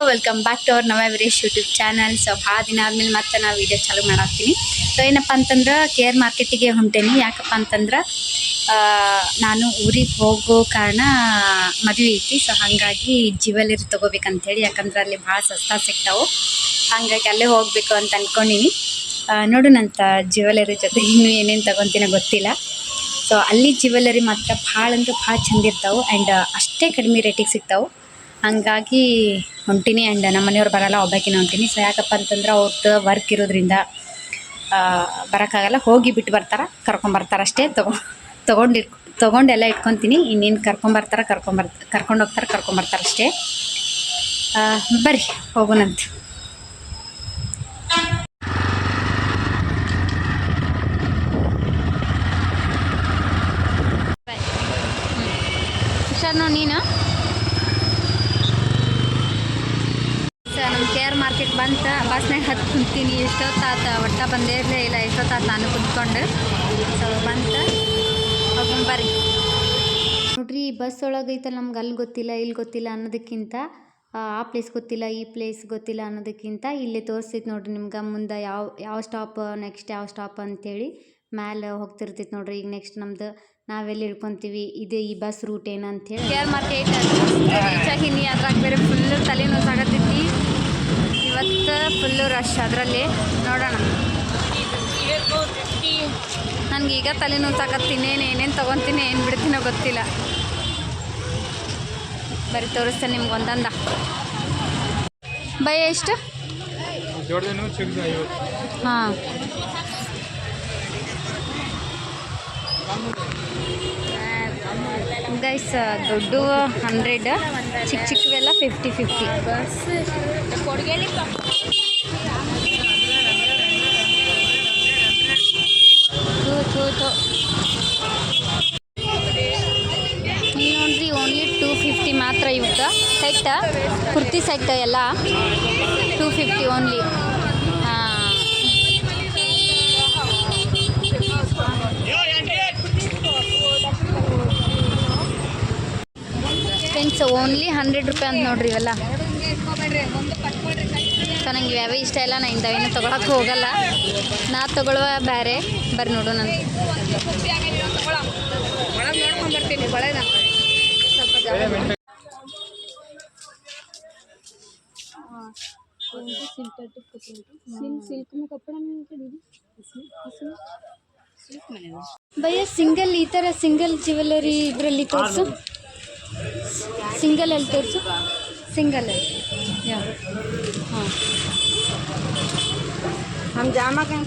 Welcome back to our ನವ Veeresh YouTube channel so ಭಾಳ ದಿನ ಆದ್ಮೇಲೆ ಮತ್ತೆ ನಾವು ವಿಡಿಯೋ ಚಾಲು ಮಾಡಾಕ್ತೀನಿ. ಸೊ ಏನಪ್ಪ ಅಂತಂದ್ರೆ ಕೇರ್ ಮಾರ್ಕೆಟಿಗೆ ಹೊಂಟೇನಿ. ಯಾಕಪ್ಪ ಅಂತಂದ್ರೆ ಆ, ನಾನು ಊರಿಗೆ ಹೋಗೋ ಕಾರಣ ಮದುವೆ ಐತಿ. ಸೊ ಹಾಗಾಗಿ ಜ್ಯುವೆಲರಿ ತೊಗೋಬೇಕಂತೇಳಿ. ಯಾಕಂದ್ರೆ ಅಲ್ಲಿ ಭಾಳ ಸಸ್ತಾ ಸಿಗ್ತಾವೆ. ಹಾಗಾಗಿ ಅಲ್ಲೇ ಹೋಗಬೇಕು ಅಂತ ಅಂದ್ಕೊಂಡಿನಿ ನೋಡೋಣಂತ ಜ್ಯುವೆಲರಿ ಜೊತೆ ಇನ್ನೂ ಏನೇನು ತೊಗೊತೀನೋ ಗೊತ್ತಿಲ್ಲ. ಸೊ ಅಲ್ಲಿ ಜ್ಯುವೆಲರಿ ಮಾತ್ರ ಭಾಳ ಅಂದ್ರೆ ಭಾಳ ಚಂದ ಇರ್ತಾವೆ. ಆ್ಯಂಡ್ ಅಷ್ಟೇ ಕಡಿಮೆ ರೇಟಿಗೆ ಸಿಗ್ತಾವೆ. ಹಂಗಾಗಿ ಹೊಂಟೀನಿ ಆ್ಯಂಡ್ ನಮ್ಮ ಮನೆಯವ್ರು ಬರಲ್ಲ, ಒಬ್ಬಾಕಿನ ಹೊಂಟೀನಿ. ಸೊ ಯಾಕಪ್ಪ ಅಂತಂದ್ರೆ ಅವ್ರದ್ದು ವರ್ಕ್ ಇರೋದ್ರಿಂದ ಬರೋಕ್ಕಾಗಲ್ಲ. ಹೋಗಿ ಬಿಟ್ಟು ಬರ್ತಾರೆ ಕರ್ಕೊಂಬರ್ತಾರೆ ಅಷ್ಟೇ. ತಗೊ, ತೊಗೊಂಡು, ತೊಗೊಂಡೆಲ್ಲ ಇಟ್ಕೊತೀನಿ. ಇನ್ನೇನು ಕರ್ಕೊಂಬರ್ತಾರೆ ಕರ್ಕೊಂಬರ್ ಕರ್ಕೊಂಡು ಹೋಗ್ತಾರೆ ಕರ್ಕೊಂಬರ್ತಾರೆ ಅಷ್ಟೇ. ಬರ್ರಿ ಹೋಗೋಣಂತ ಹುಷಾರು ನೀನು ಸರ್ ನಮ್ಮ ಕೇರ್ ಮಾರ್ಕೆಟ್ ಬಂತ ಬಸ್ನಾಗ ಹತ್ತು ಕುಂತೀನಿ. ಎಷ್ಟೊತ್ತಾತ ಒಟ್ಟ ಬಂದೇ ಇರಲೇ ಇಲ್ಲ. ಎಷ್ಟೊತ್ತಾತ ನಾನು ಕುಂತ್ಕೊಂಡು. ಸೊ ಬಂತ. ಬರ್ರಿ. ನೋಡ್ರಿ ಬಸ್ ಒಳಗೆ ಐತಲ್ಲ ನಮ್ಗೆ ಅಲ್ಲಿ ಗೊತ್ತಿಲ್ಲ ಇಲ್ಲಿ ಗೊತ್ತಿಲ್ಲ ಅನ್ನೋದಕ್ಕಿಂತ ಆ ಪ್ಲೇಸ್ ಗೊತ್ತಿಲ್ಲ ಈ ಪ್ಲೇಸ್ ಗೊತ್ತಿಲ್ಲ ಅನ್ನೋದಕ್ಕಿಂತ ಇಲ್ಲೇ ತೋರಿಸ್ತೈತೆ ನೋಡ್ರಿ ನಿಮ್ಗೆ. ಮುಂದೆ ಯಾವ ಯಾವ ಸ್ಟಾಪ್ ನೆಕ್ಸ್ಟ್ ಯಾವ ಸ್ಟಾಪ್ ಅಂತೇಳಿ ಮ್ಯಾಲೆ ಹೋಗ್ತಿರ್ತೈತೆ ನೋಡ್ರಿ. ಈಗ ನೆಕ್ಸ್ಟ್ ನಮ್ದು ನಾವೆಲ್ಲಿ ಇಳ್ಕೊಂತೀವಿ ಇದು ಈ ಬಸ್ ರೂಟ್ ಏನು ಅಂತೇಳಿ ಕೇರ್ ಮಾರ್ಕೆಟ್ ಹಿಂಗೆ ಅದ್ರಾಗ ಬೇರೆ ಫುಲ್ ತಲೆನೋವು ಸಾಗತ್ತೈತಿ ಇವತ್ತು ಫುಲ್ಲು ರಶ್ ಅದರಲ್ಲಿ. ನೋಡೋಣ. ನನಗೆ ಈಗ ತಲೆನೋವು ಸಾಕತ್ತೀನಿ ಏನು ಏನೇನು ತೊಗೊತೀನಿ, ಏನು ಬಿಡ್ತೀನೋ ಗೊತ್ತಿಲ್ಲ. ಬರೀ ತೋರಿಸ್ತೇನೆ ನಿಮ್ಗೆ ಒಂದೊಂದ. ಭಯ ಎಷ್ಟು? ಹಾಂ. ಗೈಸ್ ದೊಡ್ಡ ಹಂಡ್ರೆಡ್ ಚಿಕ್ಕ ಚಿಕ್ಕವೆಲ್ಲ ಫಿಫ್ಟಿ ಫಿಫ್ಟಿ ನೋಡ್ರಿ ಓನ್ಲಿ ಟೂ ಫಿಫ್ಟಿ ಮಾತ್ರ ಇವತ್ತು ಸೆಟ್ ಕುರ್ತಿ ಸೆಟ್ ಎಲ್ಲ? ಟೂ ಫಿಫ್ಟಿ ಓನ್ಲಿ ಹಾಂ ಫ್ರೆಂಡ್ಸ್ ಓನ್ಲಿ ಹಂಡ್ರೆಡ್ ರುಪಾಯಿ ಅಂತ ನೋಡ್ರಿ ಇವೆಲ್ಲ. ಸೊ ನಂಗೆ ಇವ್ಯಾವ ಇಷ್ಟ ಇಲ್ಲ, ನಾ ಇಂಥವೇನು ತೊಗೊಳಕ್ಕೆ ಹೋಗಲ್ಲ. ನಾ ತೊಗೊಳುವ ಬೇರೆ ಬರ್ರಿ ನೋಡು ನಾನು. ಭಯ ಸಿಂಗಲ್ ಈ ಥರ ಸಿಂಗಲ್ ಜ್ಯುವೆಲ್ಲರಿ ಇದರಲ್ಲಿ ತೋರಿಸು. ಸಿಂಗಲ್ ಅಲ್ಲಿ ತೋರಿಸು ಸಿಂಗಲ್ ಯಾ ಹಾಂ हम जामा का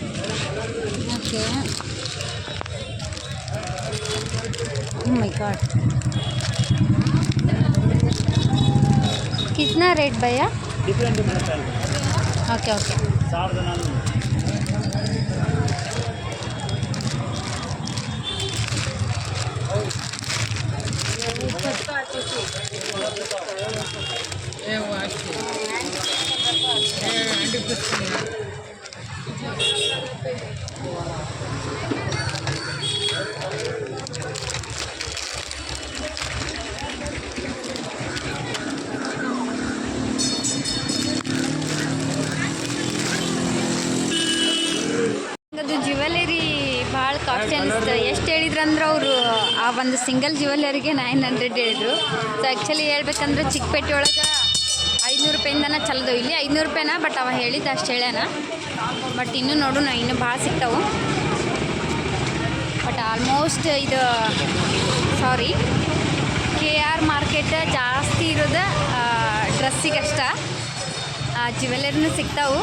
ओके oh my god कितना रेट भैया ಡಿಫ್ರೆಂಟ್ ओके ओके ಅದು ಜ್ಯುವೆಲರಿ ಭಾಳ ಕಾಸ್ಟ್ಲಿ ಅನಿಸ್ತದೆ ಎಷ್ಟು ಹೇಳಿದ್ರಂದ್ರೆ ಅವರು ಆ ಒಂದು ಸಿಂಗಲ್ ಜ್ಯುವೆಲರಿಗೆ ನೈನ್ ಹಂಡ್ರೆಡ್ ಹೇಳಿದ್ರು. ಸೊ ಆ್ಯಕ್ಚುಲಿ ಹೇಳ್ಬೇಕಂದ್ರೆ ಚಿಕ್ಕಪೇಟೆ ಒಳಗೆ ಐದುನೂರು ರೂಪಾಯಿಂದನ ಚಲ್ದವು. ಇಲ್ಲಿ ಐದುನೂರು ರೂಪಾಯಿನ? ಬಟ್ ಅವ ಹೇಳಿದ್ದು ಅಷ್ಟು ಹೇಳ್ಯಾನ. ಬಟ್ ಇನ್ನೂ ನೋಡೋಣ ಇನ್ನೂ ಭಾಳ ಸಿಗ್ತಾವೆ. ಬಟ್ ಆಲ್ಮೋಸ್ಟ್ ಇದು ಸಾರಿ ಕೆ ಆರ್ ಮಾರ್ಕೆಟ್ ಜಾಸ್ತಿ ಇರೋದು ಡ್ರೆಸ್ಸಿಗಷ್ಟ ಜ್ಯುವೆಲರಿನೂ ಸಿಗ್ತಾವು.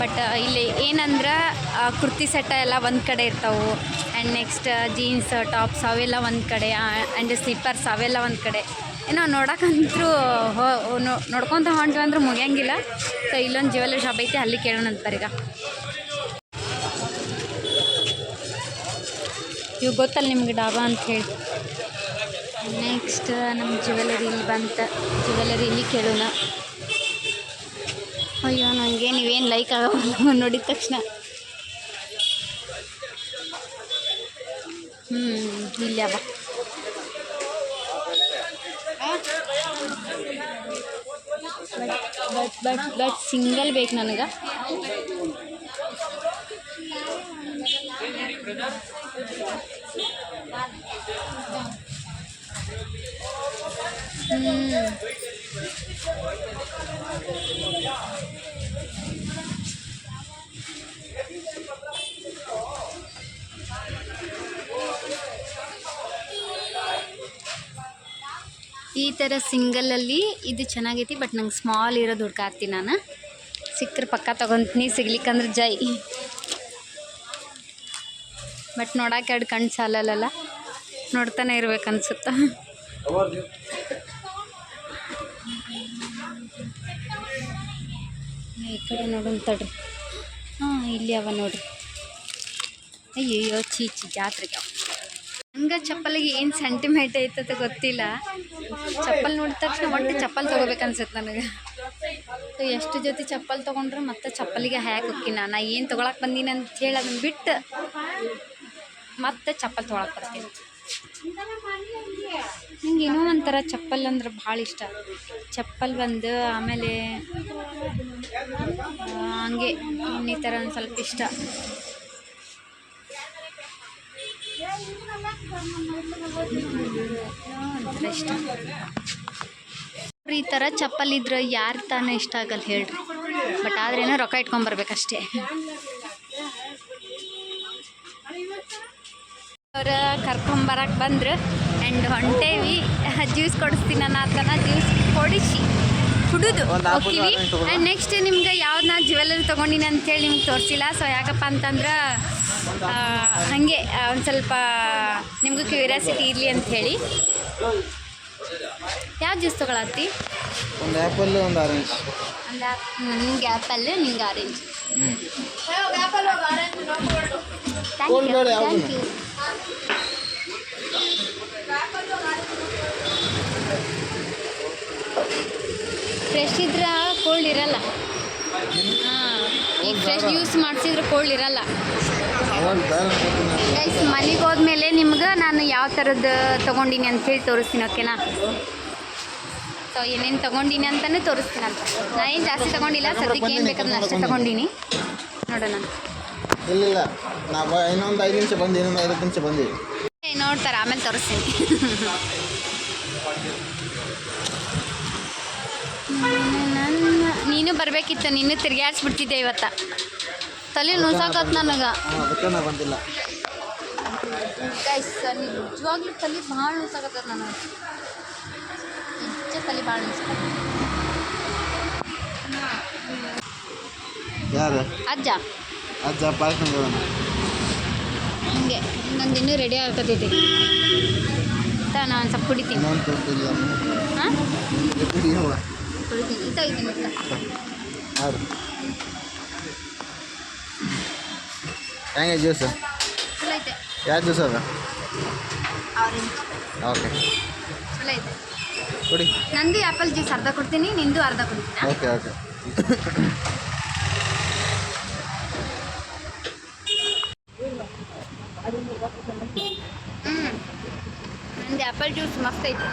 ಬಟ್ ಇಲ್ಲಿ ಏನಂದ್ರೆ ಕುರ್ತಿ ಸೆಟ್ಟ ಎಲ್ಲ ಒಂದು ಕಡೆ ಇರ್ತಾವೆ. ಆ್ಯಂಡ್ ನೆಕ್ಸ್ಟ್ ಜೀನ್ಸ್ ಟಾಪ್ಸ್ ಅವೆಲ್ಲ ಒಂದು ಕಡೆ ಆ್ಯಂಡ್ ಸ್ಲಿಪ್ಪರ್ಸ್ ಅವೆಲ್ಲ ಒಂದು ಕಡೆ. ಏನೋ ನೋಡಕ್ಕಂತೂ ಹೋ ನೋಡ್ಕೊತ ಹೊಂಟ್ವಿ ಅಂದ್ರೆ ಮುಗಿಯಂಗಿಲ್ಲ. ಸೊ ಇಲ್ಲೊಂದು ಜ್ಯುವೆಲ್ಲರಿ ಶಾಪ್ ಐತೆ, ಅಲ್ಲಿ ಕೇಳೋಣ ಅಂತ ಈಗ. ಇವು ಗೊತ್ತಲ್ಲ ನಿಮ್ಗೆ ಡಾಬಾ ಅಂತ ಹೇಳಿ. ನೆಕ್ಸ್ಟ್ ನಮ್ಮ ಜ್ಯುವೆಲರಿ ಇಲ್ಲಿ ಬಂತ. ಜ್ಯುವೆಲರಿ ಇಲ್ಲಿ ಕೇಳೋಣ. ಅಯ್ಯೋ ನನಗೆ ನೀವೇನು ಲೈಕ್ ಆಗೋ ನೋಡಿದ ತಕ್ಷಣ. ಹ್ಞೂ ಇಲ್ಲವ ಬಟ್ ಬಟ್ ಬಟ್ ಸಿಂಗಲ್ ಬೇಕು ನನಗೆ. ಹ್ಞೂ ಥರ ಸಿಂಗಲಲ್ಲಿ ಇದು ಚೆನ್ನಾಗೈತಿ, ಬಟ್ ನಂಗೆ ಸ್ಮಾಲ್ ಇರೋದು ಹುಡ್ಕಾಡ್ತೀನಿ ನಾನು. ಸಿಕ್ಕರೆ ಪಕ್ಕ ತೊಗೊತೀನಿ ಸಿಗ್ಲಿಕ್ಕಂದ್ರೆ ಜೈ. ಬಟ್ ನೋಡೋಕೆ ಎರಡು ಕಣ್ಣು ಸಾಲಲ್ಲ ನೋಡ್ತಾನೆ ಇರ್ಬೇಕು ಅನ್ಸುತ್ತೆ. ಈ ಕಡೆ ನೋಡೋಣ ತಡ್ರಿ. ಹಾಂ, ಇಲ್ಲಿ ಅವ ನೋಡ್ರಿ. ಅಯ್ಯೋ ಚೀಚಿ ಜಾತ್ರೆಗೆ ಹಂಗೆ ಚಪ್ಪಲಿಗೆ ಏನು ಸೆಂಟಿಮೆಂಟ್ ಐತದ ಗೊತ್ತಿಲ್ಲ. ಚಪ್ಪಲ್ ನೋಡಿದ ತಕ್ಷಣ ಒಟ್ಟು ಚಪ್ಪಲ್ ತೊಗೋಬೇಕನ್ಸುತ್ತೆ ನನಗೆ. ಎಷ್ಟು ಜೊತೆ ಚಪ್ಪಲ್ ತೊಗೊಂಡ್ರೆ ಮತ್ತೆ ಚಪ್ಪಲಿಗೆ ಹ್ಯಾಕ್ ಹೋಗ್ತೀನಿ ನಾ ಏನು ತೊಗೊಳಕ್ಕೆ ಬಂದೀನಿ ಅಂತ ಹೇಳಿ ಅದನ್ನು ಬಿಟ್ಟು ಮತ್ತೆ ಚಪ್ಪಲ್ ತೊಗೊಳಕ್ಕೆ ಬರ್ತೀನಿ. ನಂಗೆ ಇನ್ನೂ ಒಂಥರ ಚಪ್ಪಲ್ ಅಂದ್ರೆ ಭಾಳ ಇಷ್ಟ. ಚಪ್ಪಲ್ ಬಂದು ಆಮೇಲೆ ಹಂಗೆ ಇನ್ನಿತರ ಒಂದು ಸ್ವಲ್ಪ ಇಷ್ಟ. ಒಂಥರ ಇಷ್ಟ ಈ ಥರ ಚಪ್ಪಲಿದ್ರೆ ಯಾರು ತಾನೇ ಇಷ್ಟ ಆಗಲ್ಲ ಹೇಳ್ರಿ. ಬಟ್ ಆದ್ರೇನೋ ರೊಕ್ಕ ಇಟ್ಕೊಂಬರ್ಬೇಕಷ್ಟೇ ಅವ್ರ ಕರ್ಕೊಂಬರಕ್ಕೆ ಬಂದ್ರು. ಆ್ಯಂಡ್ ಹೊಂಟೇವಿ. ಜ್ಯೂಸ್ ಕೊಡಿಸ್ತೀನಿ ನನ್ನ ಆತನ. ಜ್ಯೂಸ್ ಕೊಡಿಸಿ. ಕುಡಿದು. ಹೋಗ್ತೀವಿ. ಆ್ಯಂಡ್ ನೆಕ್ಸ್ಟ್ ನಿಮ್ಗೆ ಯಾವ್ದು ನಾ ಜ್ಯುವೆಲ್ಲರಿ ತೊಗೊಂಡಿನಿ ಅಂತೇಳಿ ನಿಮ್ಗೆ ತೋರಿಸಿಲ್ಲ. ಸೊ ಯಾಕಪ್ಪ ಅಂತಂದ್ರೆ ಹಾಗೆ ಒಂದು ಸ್ವಲ್ಪ ನಿಮಗೂ ಕ್ಯೂರಿಯಾಸಿಟಿ ಇರಲಿ ಅಂತ ಹೇಳಿ. ಯಾವ ಜ್ಯೂಸ್ ತಗೊಳತ್ತಿ? ಒಂದು ಆ್ಯಪಲ್ ಒಂದು ಆರೆಂಜ್ ಒಂದು ನಿಮ್ಗೆ ಆ್ಯಪಲ್ ನಿಮ್ಗೆ ಆರೆಂಜ್? ಥ್ಯಾಂಕ್ ಯು ಫ್ರೆಶ್ ಇದ್ರೆ ಕೋಲ್ಡ್ ಇರಲ್ಲ. ಹಾಂ ಈಗ ಫ್ರೆಶ್ ಯೂಸ್ ಮಾಡಿಸಿದ್ರೆ ಕೋಲ್ಡ್ ಇರಲ್ಲ. ಗೈಸ್ ಮನೆಗೆ ಹೋದ್ಮೇಲೆ ನಿಮ್ಗೆ ನಾನು ಯಾವ ಥರದ್ದು ತೊಗೊಂಡಿನಿ ಅಂತೇಳಿ ತೋರಿಸ್ತೀನಿ ಓಕೆನಾ ಸೊ ಏನೇನು ತೊಗೊಂಡಿನಿ ಅಂತಲೇ ತೋರಿಸ್ತೀನಿ ಅಂತ ನಾನು ಏನು ಜಾಸ್ತಿ ತೊಗೊಂಡಿಲ್ಲ ಸದ್ಯಕ್ಕೆ ಏನು ಬೇಕಾದ್ರೆ ಅಷ್ಟೇ ತೊಗೊಂಡಿನಿ. ನೋಡೋಣ. ಇಲ್ಲಿಲ್ಲ. ನಾ ಬ ಇನ್ನೊಂದು ಐದು ನಿಮಿಷ ಬಂದು ಇನ್ನೊಂದು ಐದು ನಿಮಿಷ ಬಂದು. ನೋಡ್ತಾರೆ ಆಮೇಲೆ ತೋರಿಸ್ತೀನಿ. ನೀನು ಬರಬೇಕಿತ್ತು ನೀನು ತಿರ್ಗಾಡ್ಸ್ಬಿಡ್ತಿದ್ದೆ ಇವತ್ತ. ತಲೆ ನುಸಾಕತ್ ನನಗೆ. ಅದಕ್ಕೆ ನಾ ಬಂದಿಲ್ಲ. ಗೈಸ್ ನಿಜವಾಗ್ಲೂ ತಲೆ ಭಾಳ ನುಸಾಕತ್ತದ ನನಗೆ. ನಿಜ ತಲೆ ಭಾಳ ನುಸಾಕತ್ತ ಯಾರು? ಅಜ್ಜ. ಅಜ್ಜ ಪಾಯ್ಕೊಂಡು ಹಿಂಗೆ. ನಂದು ಇನ್ನೂ ರೆಡಿ ಆಗತೈತಿ ತಾ ನಾನು ಒಂದು ಸ್ವಲ್ಪ ಕುಡಿತೀನಿ. ಹಾಂ? ಕುಡಿತೀನಿ ಯಾರು? ಹೆಂಗೆ ಜ್ಯೂಸ್. ಚಲೋ ಐತೆ. ಯಾವ ಜ್ಯೂಸ್ ಅದ? ಆರೆಂಜ್. ಓಕೆ. ಚಲೋ ಐತೆ. ಕುಡಿ. ನಂದು ಆ್ಯಪಲ್ ಜ್ಯೂಸ್ ಅರ್ಧ ಕೊಡ್ತೀನಿ ನಿಂದು ಅರ್ಧ ಕೊಡ್ತೀನಿ ಓಕೆ ಓಕೆ. ಹ್ಞೂ ನಂದು ಆ್ಯಪಲ್ ಜ್ಯೂಸ್ ಮಸ್ತ್ ಐತೆ.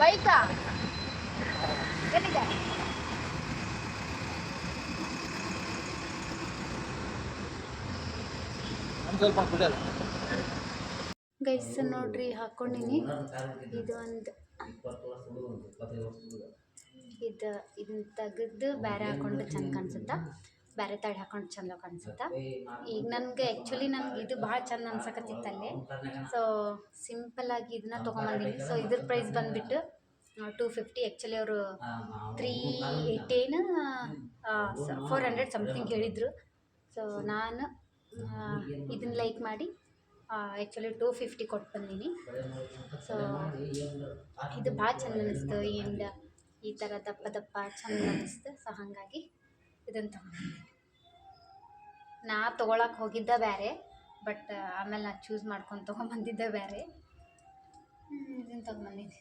ಬೈಕಾ? ಸ್ವಲ್ಪ ಗೈಸ್, ನೋಡ್ರಿ, ಹಾಕೊಂಡಿನಿ. ಇದು ಒಂದು ಇದು ಇದನ್ನ ತೆಗೆದು ಬೇರೆ ಹಾಕೊಂಡು ಚೆಂದ ಕಾಣಿಸುತ್ತಾ? ಬೇರೆ ತಳಿ ಹಾಕೊಂಡು ಚಂದ ಕಾಣಿಸುತ್ತಾ? ಈಗ ನನಗೆ ಆ್ಯಕ್ಚುಲಿ ನನಗೆ ಇದು ಭಾಳ ಚಂದ ಅನ್ಸಕತ್ತಿತ್ತಲ್ಲೇ ಸೊ ಸಿಂಪಲ್ಲಾಗಿ ಇದನ್ನ ತೊಗೊಂಬಂದಿನಿ. ಸೊ ಇದ್ರ ಪ್ರೈಸ್ ಬಂದುಬಿಟ್ಟು ಟೂ ಫಿಫ್ಟಿ ಆ್ಯಕ್ಚುಲಿ ಅವರು ತ್ರೀ ಏಯ್ಟೇನ ಫೋರ್ ಹಂಡ್ರೆಡ್ ಸಮಥಿಂಗ್ ಹೇಳಿದರು. ಸೊ ನಾನು ಇದನ್ನ ಲೈಕ್ ಮಾಡಿ ಆ್ಯಕ್ಚುಲಿ ಟೂ ಫಿಫ್ಟಿ ಕೊಟ್ಟು ಬಂದೀನಿ. ಸೊ ಇದು ಭಾಳ ಚಂದ ಅನ್ನಿಸ್ತು ಆ್ಯಂಡ್ ಈ ಥರ ದಪ್ಪ ದಪ್ಪ ಚಂದ ಅನ್ನಿಸ್ತು ಸೊ ಹಾಗಾಗಿ ಇದನ್ನು ತೊಗೊಂಡಿದ್ದೀನಿ ನಾ ತೊಗೊಳಕ್ಕೆ ಹೋಗಿದ್ದ ಬೇರೆ ಬಟ್ ಆಮೇಲೆ ನಾ ಚೂಸ್ ಮಾಡ್ಕೊಂಡು ತೊಗೊಂಬಂದಿದ್ದೆ ಬೇರೆ ಇದನ್ನು ತೊಗೊಂಬಂದಿದ್ದೆ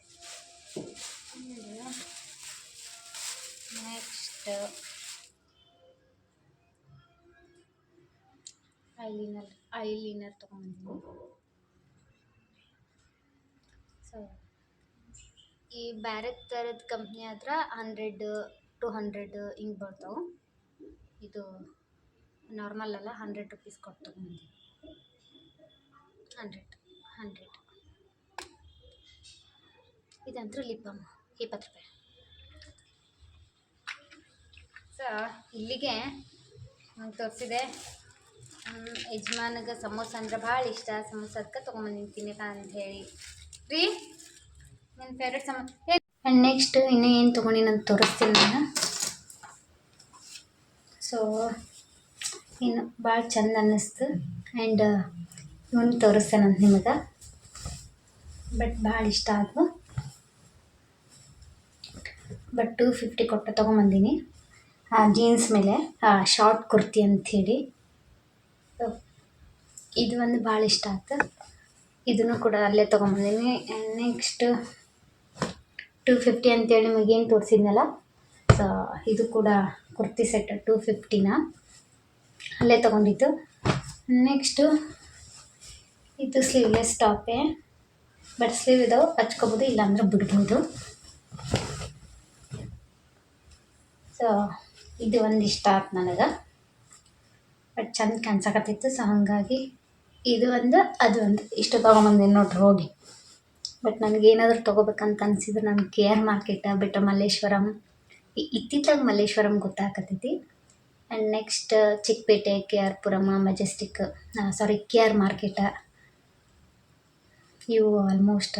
ನೆಕ್ಸ್ಟ್ ಐಲಿನರ್ ಐಲಿನರ್ ತಗೊಂಡಿದ್ದೀನಿ ಸೊ ಈ ಬೇರೆ ಥರದ ಕಂಪ್ನಿ ಹತ್ರ ಹಂಡ್ರೆಡ್ ಟು ಹಂಡ್ರೆಡ್ ಹಿಂಗೆ ಬರ್ತಾವೆ. ಇದು ನಾರ್ಮಲ್ ಅಲ್ಲ ಹಂಡ್ರೆಡ್ ರುಪೀಸ್ ಕೊಟ್ಟು ತಗೊಂಡಿದ್ದೀನಿ ಹಂಡ್ರೆಡ್ ಹಂಡ್ರೆಡ್ ಇದಂತೂ ಲಿಪ್ ಇಪ್ಪತ್ತು ರೂಪಾಯಿ. ಸೊ ಇಲ್ಲಿಗೆ ನಂಗೆ ತೋರಿಸಿದೆ. ಯಜಮಾನಿಗೆ ಸಮೋಸ ಅಂದ್ರೆ ಭಾಳ ಇಷ್ಟ. ಸಮೋಸ ಅದಕ್ಕೆ ತೊಗೊಂಬಂದಿನಿ ತಿನ್ನಕ ಅಂತ ಹೇಳಿ. ರೀ ನನ್ನ ಫೇವ್ರೆಟ್ ಸಮೋಸ. ಆ್ಯಂಡ್ ನೆಕ್ಸ್ಟ್ ಇನ್ನೂ ಏನು ತೊಗೊಂಡಿನಿ ಅಂತ ತೋರಿಸ್ತೀನಿ ನಾನು ಸೊ ಇನ್ನು ಭಾಳ ಚಂದ ಅನ್ನಿಸ್ತು. ಆ್ಯಂಡ್ ಇವನು ತೋರಿಸ್ತೇನಂತ ನಿಮಗೆ. ಬಟ್ ಭಾಳ ಇಷ್ಟ ಆದವು. ಬಟ್ ಟೂ ಫಿಫ್ಟಿ ಕೊಟ್ಟು ಆ ಜೀನ್ಸ್ ಮೇಲೆ ಶಾರ್ಟ್ ಕುರ್ತಿ ಅಂಥೇಳಿ ಇದು ಒಂದು ಭಾಳ ಇಷ್ಟ ಆಯ್ತು ಇದನ್ನು ಕೂಡ ಅಲ್ಲೇ ತೊಗೊಂಬಂದೀನಿ. ನೆಕ್ಸ್ಟ್ ಟೂ ಫಿಫ್ಟಿ ಅಂತೇಳಿ ನಿಮಗೇನು ತೋರಿಸಿದ್ನಲ್ಲ ಸೊ ಇದು ಕೂಡ ಕುರ್ತಿ ಸೆಟ್ ಟೂ ಫಿಫ್ಟಿನ ಅಲ್ಲೇ ತೊಗೊಂಡಿದ್ದು. ನೆಕ್ಸ್ಟು ಇದು ಸ್ಲೀವ್ಲೆಸ್ ಟಾಪೇ ಬಟ್ ಸ್ಲೀವ್ ಇದಾವೆ ಹಚ್ಕೋಬೋದು, ಇಲ್ಲಾಂದ್ರೆ ಬಿಡ್ಬೋದು. ಸೊ ಇದು ಒಂದು ಇಷ್ಟ ಆಯ್ತು ನನಗೆ. ಬಟ್ ಚಂದ ಕಾಣ್ಸಕತ್ತಿತ್ತು ಸೊ ಹಾಗಾಗಿ ಇದು ಒಂದು, ಅದು ಒಂದು. ಇಷ್ಟು ತೊಗೊಂಬಂದಿನಿ ನೋಡ್ರಿ, ಹೋಗಿ. ಬಟ್ ನನಗೇನಾದರೂ ತೊಗೋಬೇಕಂತ ಅನ್ಸಿದ್ರೆ ನಾನು ಕೆ ಆರ್ ಮಾರ್ಕೆಟ ಬಿಟ್ಟು ಮಲ್ಲೇಶ್ವರಂ. ಇತ್ತಿತ್ತಾಗ Malleshwaram ಗೊತ್ತಾಗತ್ತೈತಿ and next Chickpet K R Puram Majestic sorry K R market ಇವು ಆಲ್ಮೋಸ್ಟ್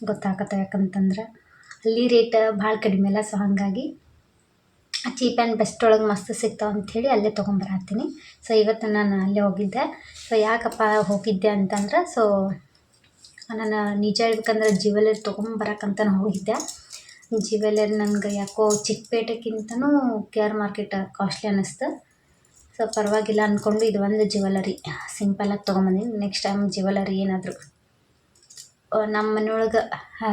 ಗೊತ್ತಾಗತ್ತೆ ಯಾಕಂತಂದ್ರೆ ಅಲ್ಲಿ ರೇಟ್ ಭಾಳ ಕಡಿಮೆ ಅಲ್ಲ ಸೊ ಹಾಗಾಗಿ ಚೀಪ್ ಆ್ಯಂಡ್ ಬೆಸ್ಟ್ ಒಳಗೆ ಮಸ್ತ್ ಸಿಗ್ತಾವೆ ಅಂಥೇಳಿ ಅಲ್ಲೇ ತೊಗೊಂಬರತ್ತೀನಿ ಸೊ ಇವತ್ತು ನಾನು ಅಲ್ಲೇ ಹೋಗಿದ್ದೆ. ಸೊ ಯಾಕಪ್ಪ ಹೋಗಿದ್ದೆ ಅಂತಂದ್ರೆ ಸೊ ನಾನು ನಿಜ ಹೇಳ್ಬೇಕಂದ್ರೆ ಜ್ಯುವೆಲರಿ ತೊಗೊಂಬರಕ್ಕಂತ ಹೋಗಿದ್ದೆ. ಜ್ಯುವೆಲರಿ ನನಗೆ ಯಾಕೋ ಚಿಕ್ಕಪೇಟೆಗಿಂತನೂ ಕೆ ಆರ್ ಮಾರ್ಕೆಟ್ ಕಾಸ್ಟ್ಲಿ ಅನ್ನಿಸ್ತು. ಸೊ ಪರವಾಗಿಲ್ಲ ಅಂದ್ಕೊಂಡು ಇದು ಒಂದು ಜ್ಯುವೆಲರಿ ಸಿಂಪಲಾಗಿ ತೊಗೊಂಬಂದಿನಿ. ನೆಕ್ಸ್ಟ್ ಟೈಮ್ ಜ್ಯುವೆಲರಿ ಏನಾದರೂ ನಮ್ಮ ಮನೆಯೊಳಗೆ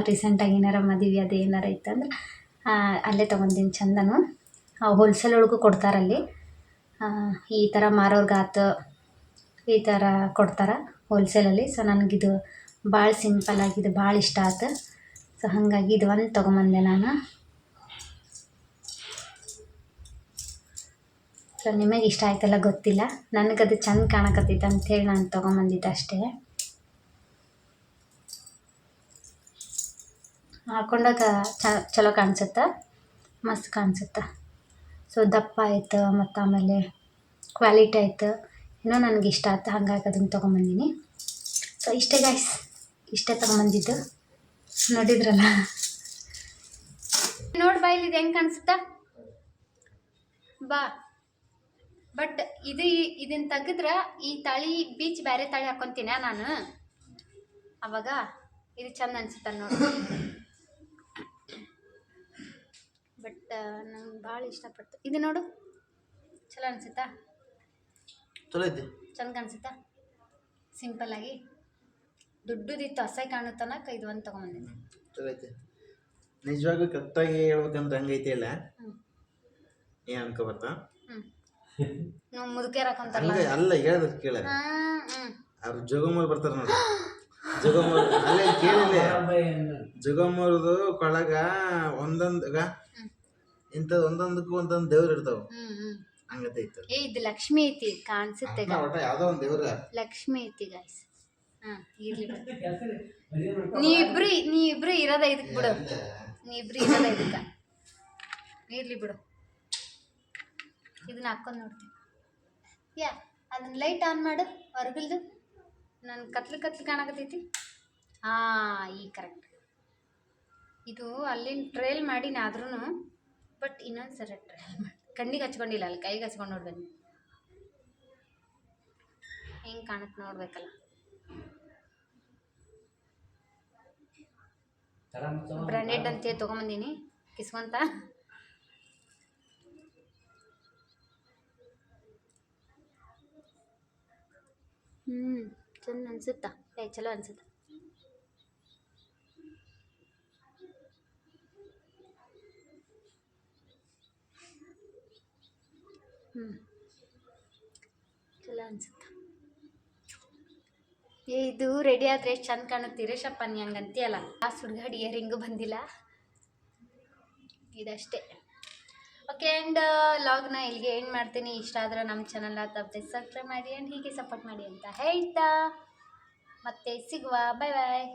ರೀಸೆಂಟಾಗಿ ಏನಾರ ಮದುವೆ ಅದು ಏನಾರ ಇತ್ತಂದ್ರೆ ಅಲ್ಲೇ ತೊಗೊಂಡಿನಿ ಚಂದನು. ಹೋಲ್ಸೇಲ್ ಒಳಗೂ ಕೊಡ್ತಾರಲ್ಲಿ. ಈ ಥರ ಮಾರೋರ್ಗಾತು ಈ ಥರ ಕೊಡ್ತಾರೆ ಹೋಲ್ಸೇಲಲ್ಲಿ. ಸೊ ನನಗಿದು ಭಾಳ ಸಿಂಪಲ್ ಆಗಿದೆ ಭಾಳ ಇಷ್ಟ ಆತು. ಸೊ ಹಾಗಾಗಿ ಇದು ಒಂದು ತೊಗೊಂಬಂದೆ ನಾನು. ಸೊ ನಿಮಗೆ ಇಷ್ಟ ಆಯ್ತಲ್ಲ ಗೊತ್ತಿಲ್ಲ. ನನಗದು ಚೆಂದ ಕಾಣಕತ್ತೈತೆ ಅಂಥೇಳಿ ನಾನು ತೊಗೊಂಬಂದಿದ್ದೆ ಅಷ್ಟೇ. ಹಾಕೊಂಡಾಗ ಚ, ಚಲೋ ಕಾಣಿಸುತ್ತೆ? ಮಸ್ತ್ ಕಾಣಿಸುತ್ತೆ? ಸೊ ದಪ್ಪ ಆಯ್ತು, ಮತ್ತು ಆಮೇಲೆ ಕ್ವಾಲಿಟಿ ಆಯ್ತು. ಏನೋ ನನಗೆ ಇಷ್ಟ ಆಯ್ತು, ಹಾಗಾಗಿ ಅದನ್ನು ತೊಗೊಂಬಂದಿನಿ. ಸೊ ಇಷ್ಟೇ ಗಾಯ್ಸ್ ಇಷ್ಟೇ ತೊಗೊಂಬಂದಿದ್ದು. ನೋಡಿದ್ರಲ್ಲ? ನೋಡಿ ಬಾ ಇಲ್ಲಿ ಹೆಂಗೆ ಕಾಣಿಸುತ್ತಾ? ಬಾ. ಬಟ್ ಇದು ಇದನ್ನ ತೆಗೆದ್ರೆ ಈ ತಾಳಿ ಬೀಚ್ ಬೇರೆ ತಾಳಿ ಹಾಕೊತೀನ ನಾನು. ಅವಾಗ ಇದು ಚಂದ ಅನ್ಸುತ್ತೆ ನೋಡಿ ಬಟ್ ನಂಗೆ ಭಾಳ ಇಷ್ಟಪಡ್ತು. ಇದು ನೋಡು. ಚಲೋ ಅನ್ಸುತ್ತಾ? ಚಲೋ ಐತಿ. ಚಂದ ಕಾಣಿಸುತ್ತಾ? ಸಿಂಪಲ್ಲಾಗಿ ದುಡ್ಡುದಿತ್ತು ಅಸಹ್ಯ ಕಾಣುತ್ತನಕ ಇದು ಒಂದು ತೊಗೊಂಬಂದಿದ್ದೆ. ಚಲೋ ಐತಿ. ನಿಜವಾಗೂ ಕರೆಕ್ಟಾಗಿ ಹೇಳ್ಬೇಕಂದ್ರೆ ಹಂಗೈತಿ ಅಲ್ಲ? ಏನ್ ಅನ್ಕೋಬರ್ತಾ ಹ್ಞೂ ನಾವು ಮುದುಕೇರ್ ಹಾಕೊಂತಾರಲ್ಲ ಹಂಗೆ ಅಲ್ಲ ಹೇಳ್ದ ಕೇಳ. ಹಾಂ ಹ್ಞೂ ಅವ್ರು ಜೋಗಮ್ಮವ್ರು ಬರ್ತಾರೆ ನೋಡಿ. ಜೋಗಮ್ಮವ್ರು ಅಲ್ಲೇ ಕೇಳಿಲ್ಲ. ಜೋಗಮ್ಮವ್ರದು ಕೊಳಗ ಒಂದೊಂದಾಗ ಇಂಥದ್ದು ಒಂದೊಂದಕ್ಕೂ ಒಂದೊಂದು ದೇವ್ರ ಇರ್ತಾವ. ಹಂಗತೈತೆ ಏ ಇದು ಲಕ್ಷ್ಮಿ ಐತಿ ಕಾಣಿಸುತ್ತೆ ಒಟ್ಟ ಯಾವುದೋ ಒಂದು ದೇವ್ರ. ಲಕ್ಷ್ಮಿ ಐತಿ ಗಾಯ್ಸ್ ಹಾಂ ಇರ್ಲಿ. ಬಿಡು ನೀವಿಬ್ರು ನೀವಿಬ್ರು ಇರೋದ ಇದಕ್ಕೆ ಬಿಡು. ನೀವಿಬ್ರು ಇರೋದ ಇದಕ್ಕೆ ಇರ್ಲಿ ಬಿಡು. ಇದನ್ನ ಹಾಕೊಂಡ್ ನೋಡ್ತೀನಿ. ಯಾ ಅದನ್ನ ಲೈಟ್ ಆನ್ ಮಾಡು ಹೊರಗಿಲ್ದು ನನ್ನ ಕತ್ಲು ಕತ್ಲು ಕಾಣಕತ್ತೈತಿ. ಹಾ ಈ ಕರೆಕ್ಟ್. ಇದು ಅಲ್ಲಿನ ಟ್ರೇಲ್ ಮಾಡಿನಾದ್ರೂ ಆದ್ರೂ ಬಟ್ ಇನ್ನೊಂದು ಟ್ರಯಲ್ ಮಾಡಿ. ಕಣ್ಣಿಗೆ ಹಚ್ಕೊಂಡಿಲ್ಲ, ಅಲ್ಲಿ ಕೈಗೆ ಹಚ್ಕೊಂಡು ನೋಡ್ಬೇಕು. ಹೆಂಗೆ ಕಾಣುತ್ತೆ ನೋಡ್ಬೇಕಲ್ಲ. ಬ್ರ್ಯಾಂಡೆಡ್ ಅಂತೇಳಿ ತೊಗೊಂಬಂದೀನಿ. ಕಿಸ್ಕೊಂತ. ಹ್ಞೂ ಚಂದ ಅನ್ಸುತ್ತಾ? ಏ, ಚಲೋ ಅನ್ಸುತ್ತಾ? ಹ್ಞೂ ಚಲೋ ಏ, ಇದು ರೆಡಿ ಆದರೆ ಎಷ್ಟು ಚಂದ ಕಾಣುತ್ತೆ ರೇಷಪ್ಪ ನೀ ಹಂಗೆ ಅಂತೀಯಲ್ಲ ಆ ಸುಡ್ಗಾಡಿ ಇಯರಿಂಗು ಬಂದಿಲ್ಲ. ಇದಷ್ಟೇ. ಓಕೆ ಆ್ಯಂಡ್ ಲಾಗ್ನ ಇಲ್ಲಿಗೆ ಏನು ಮಾಡ್ತೀನಿ. ಇಷ್ಟ ಆದ್ರೆ ನಮ್ಮ ಚಾನಲ್ನ ತಪ್ಪದೆ ಸಬ್ಸ್ಕ್ರೈಬ್ ಮಾಡಿ ಆ್ಯಂಡ್ ಹೀಗೆ ಸಪೋರ್ಟ್ ಮಾಡಿ ಅಂತ ಹೇಳ್ತಾ. ಮತ್ತೆ ಸಿಗುವ. ಬಾಯ್ ಬಾಯ್